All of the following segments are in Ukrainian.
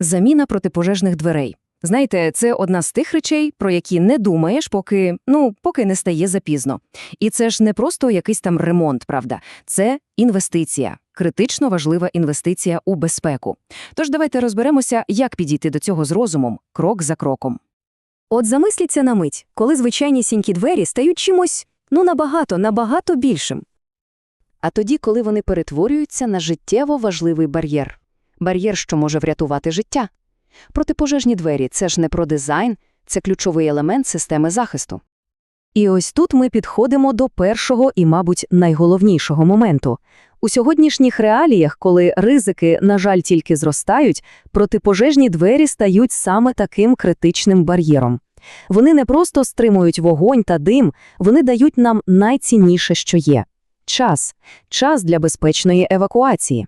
Заміна протипожежних дверей. Знаєте, це одна з тих речей, про які не думаєш, поки, ну, поки не стає запізно. І це ж не просто якийсь там ремонт, правда. Це інвестиція, критично важлива інвестиція у безпеку. Тож давайте розберемося, як підійти до цього з розумом, крок за кроком. От замисліться на мить, коли звичайні сінькі двері стають чимось, ну, набагато, набагато більшим. А тоді, коли вони перетворюються на життєво важливий бар'єр. Бар'єр, що може врятувати життя. Протипожежні двері – це ж не про дизайн, це ключовий елемент системи захисту. І ось тут ми підходимо до першого і, мабуть, найголовнішого моменту. У сьогоднішніх реаліях, коли ризики, на жаль, тільки зростають, протипожежні двері стають саме таким критичним бар'єром. Вони не просто стримують вогонь та дим, вони дають нам найцінніше, що є – час. Час для безпечної евакуації.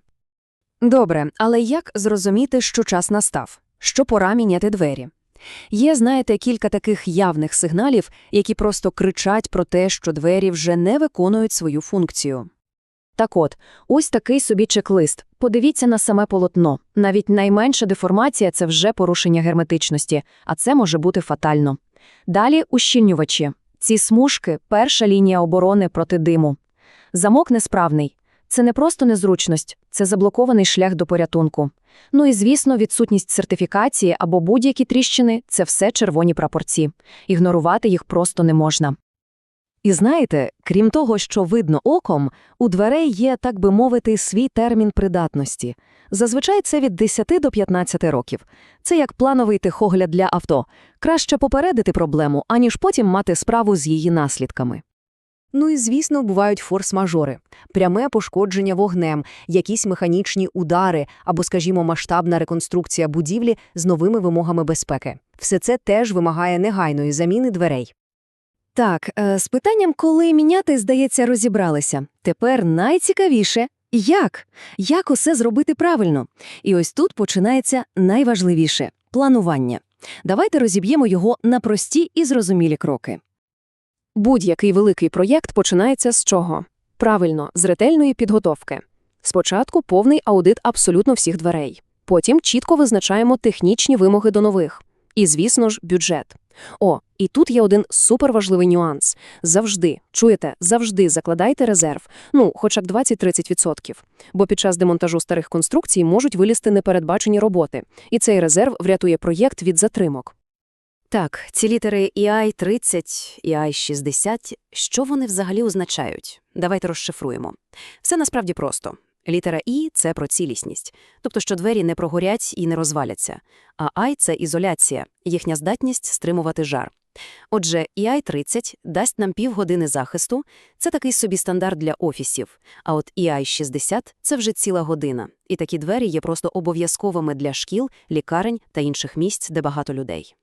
Добре, але як зрозуміти, що час настав? Що пора міняти двері? Є, знаєте, кілька таких явних сигналів, які просто кричать про те, що двері вже не виконують свою функцію. Так от, ось такий собі чек-лист. Подивіться на саме полотно. Навіть найменша деформація – це вже порушення герметичності, а це може бути фатально. Далі ущільнювачі. Ці смужки – перша лінія оборони проти диму. Замок несправний. Це не просто незручність, це заблокований шлях до порятунку. Ну і, звісно, відсутність сертифікації або будь-які тріщини – це все червоні прапорці. Ігнорувати їх просто не можна. І знаєте, крім того, що видно оком, у дверей є, так би мовити, свій термін придатності. Зазвичай це від 10 до 15 років. Це як плановий тихогляд для авто. Краще попередити проблему, аніж потім мати справу з її наслідками. Ну і, звісно, бувають форс-мажори. Пряме пошкодження вогнем, якісь механічні удари або, скажімо, масштабна реконструкція будівлі з новими вимогами безпеки. Все це теж вимагає негайної заміни дверей. Так, е, з питанням, коли міняти, здається, розібралися. Тепер найцікавіше – як? Як усе зробити правильно? І ось тут починається найважливіше – планування. Давайте розіб'ємо його на прості і зрозумілі кроки. Будь-який великий проєкт починається з чого? Правильно, з ретельної підготовки. Спочатку повний аудит абсолютно всіх дверей. Потім чітко визначаємо технічні вимоги до нових. І, звісно ж, бюджет. О, і тут є один суперважливий нюанс. Завжди, чуєте, завжди закладайте резерв, ну, хоча б 20-30%. Бо під час демонтажу старих конструкцій можуть вилізти непередбачені роботи. І цей резерв врятує проєкт від затримок. Так, ці літери EI-30, EI-60, що вони взагалі означають? Давайте розшифруємо. Все насправді просто. Літера І – це про цілісність, тобто що двері не прогорять і не розваляться, а I – це ізоляція, їхня здатність стримувати жар. Отже, EI-30 дасть нам півгодини захисту, це такий собі стандарт для офісів, а от EI-60 – це вже ціла година, і такі двері є просто обов'язковими для шкіл, лікарень та інших місць, де багато людей.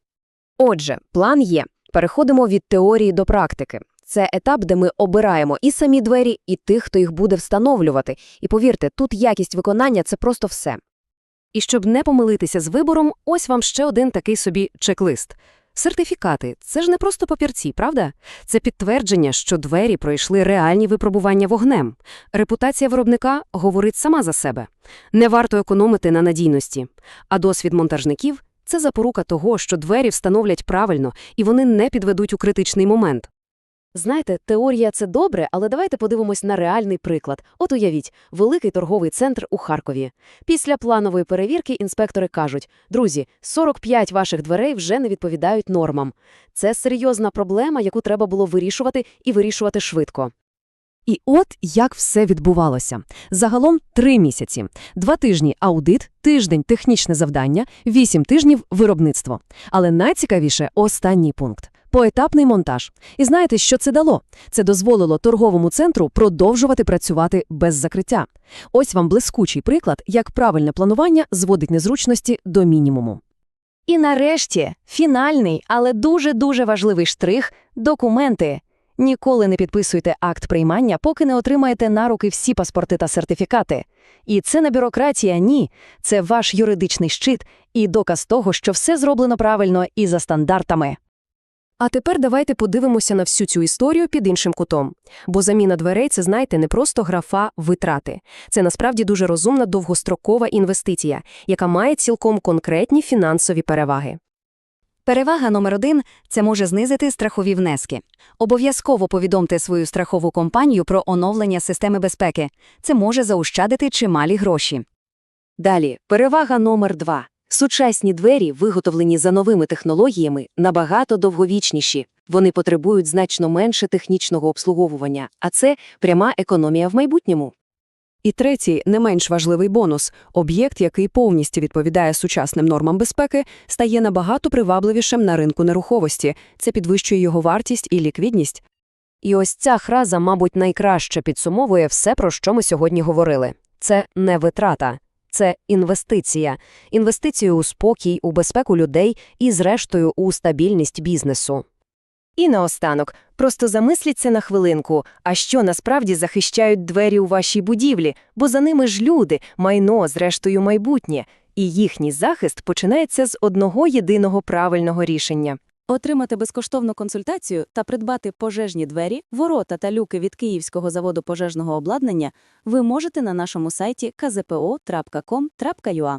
Отже, план є. Переходимо від теорії до практики. Це етап, де ми обираємо і самі двері, і тих, хто їх буде встановлювати. І повірте, тут якість виконання – це просто все. І щоб не помилитися з вибором, ось вам ще один такий собі чек-лист. Сертифікати – це ж не просто папірці, правда? Це підтвердження, що двері пройшли реальні випробування вогнем. Репутація виробника говорить сама за себе. Не варто економити на надійності. А досвід монтажників – це запорука того, що двері встановлять правильно і вони не підведуть у критичний момент. Знаєте, теорія – це добре, але давайте подивимось на реальний приклад. От уявіть, великий торговий центр у Харкові. Після планової перевірки інспектори кажуть, друзі, 45 ваших дверей вже не відповідають нормам. Це серйозна проблема, яку треба було вирішувати і вирішувати швидко. І от як все відбувалося. Загалом три місяці. Два тижні – аудит, тиждень – технічне завдання, вісім тижнів – виробництво. Але найцікавіше – останній пункт. Поетапний монтаж. І знаєте, що це дало? Це дозволило торговому центру продовжувати працювати без закриття. Ось вам блискучий приклад, як правильне планування зводить незручності до мінімуму. І нарешті фінальний, але дуже-дуже важливий штрих – документи. Ніколи не підписуйте акт приймання, поки не отримаєте на руки всі паспорти та сертифікати. І це не бюрократія, ні. Це ваш юридичний щит і доказ того, що все зроблено правильно і за стандартами. А тепер давайте подивимося на всю цю історію під іншим кутом. Бо заміна дверей це, знаєте, не просто графа витрати. Це насправді дуже розумна довгострокова інвестиція, яка має цілком конкретні фінансові переваги. Перевага номер один – це може знизити страхові внески. Обов'язково повідомте свою страхову компанію про оновлення системи безпеки. Це може заощадити чималі гроші. Далі, перевага номер два. Сучасні двері, виготовлені за новими технологіями, набагато довговічніші. Вони потребують значно менше технічного обслуговування, а це пряма економія в майбутньому. І третій, не менш важливий бонус – об'єкт, який повністю відповідає сучасним нормам безпеки, стає набагато привабливішим на ринку нерухомості. Це підвищує його вартість і ліквідність. І ось ця фраза, мабуть, найкраще підсумовує все, про що ми сьогодні говорили. Це не витрата, це інвестиція. Інвестиція у спокій, у безпеку людей і, зрештою, у стабільність бізнесу. І наостанок, просто замисліться на хвилинку, а що насправді захищають двері у вашій будівлі, бо за ними ж люди, майно, зрештою, майбутнє, і їхній захист починається з одного єдиного правильного рішення. Отримати безкоштовну консультацію та придбати пожежні двері, ворота та люки від Київського заводу пожежного обладнання ви можете на нашому сайті kzpo.com.ua.